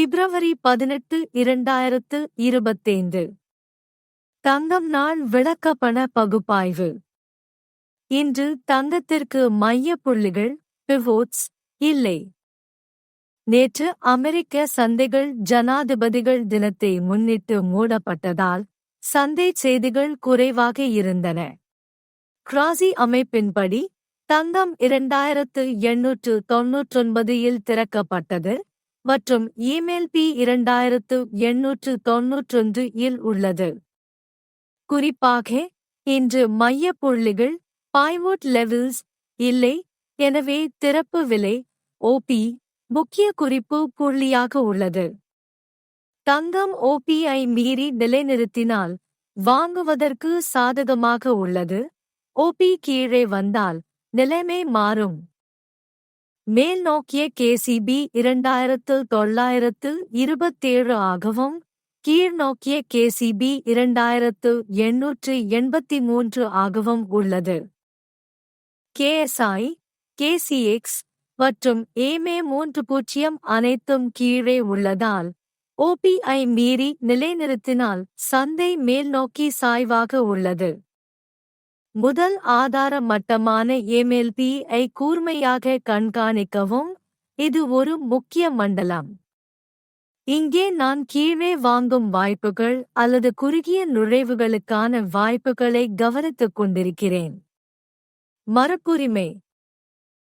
பிப்ரவரி பதினெட்டு இரண்டாயிரத்து இருபத்தைந்து. தங்கம் நாள் விளக்கப்பண பகுப்பாய்வு. இன்று தங்கத்திற்கு மைய புள்ளிகள் பிவோட்ஸ் இல்லை. நேற்று அமெரிக்க சந்தைகள் ஜனாதிபதிகள் தினத்தை முன்னிட்டு மூடப்பட்டதால் சந்தை செய்திகள் குறைவாக இருந்தன. கிராசி அமைப்பின்படி தங்கம் இரண்டாயிரத்து எண்ணூற்று தொன்னூற்றொன்பதில் திறக்கப்பட்டது மற்றும் இமெயில் பி இரண்டாயிரத்து எண்ணூற்று தொன்னூற்றொன்று இல் உள்ளது. குறிப்பாக இன்று மைய புள்ளிகள் பாய்வோட் லெவல்ஸ் இல்லை எனவே திறப்பு விலை ஓபி முக்கிய குறிப்பு புள்ளியாக உள்ளது. தங்கம் ஓபிஐ மீறி நிலைநிறுத்தினால் வாங்குவதற்கு சாதகமாக உள்ளது. ஓபி கீழே வந்தால் நிலைமை மாறும். மேல் நோக்கிய கேசிபி இரண்டாயிரத்து தொள்ளாயிரத்து இருபத்தேழு ஆகவும் கீழ் நோக்கிய கேசிபி இரண்டாயிரத்து எண்ணூற்று எண்பத்தி மூன்று ஆகவும் உள்ளது. கேஎஸ்ஐ கேசிஎக்ஸ் மற்றும் ஏமே மூன்று பூஜ்ஜியம் அனைத்தும் கீழே உள்ளதால் ஓபிஐ மீறி நிலைநிறுத்தினால் சந்தை மேல்நோக்கி சாய்வாக உள்ளது. முதல் ஆதார மட்டமான எம்எல்பி ஐ கூர்மையாக கண்காணிக்கவும். இது ஒரு முக்கிய மண்டலம். இங்கே நான் கீழே வாங்கும் வாய்ப்புகள் அல்லது குறுகிய நுழைவுகளுக்கான வாய்ப்புகளை கவனித்துக் கொண்டிருக்கிறேன். மறுப்புரிமை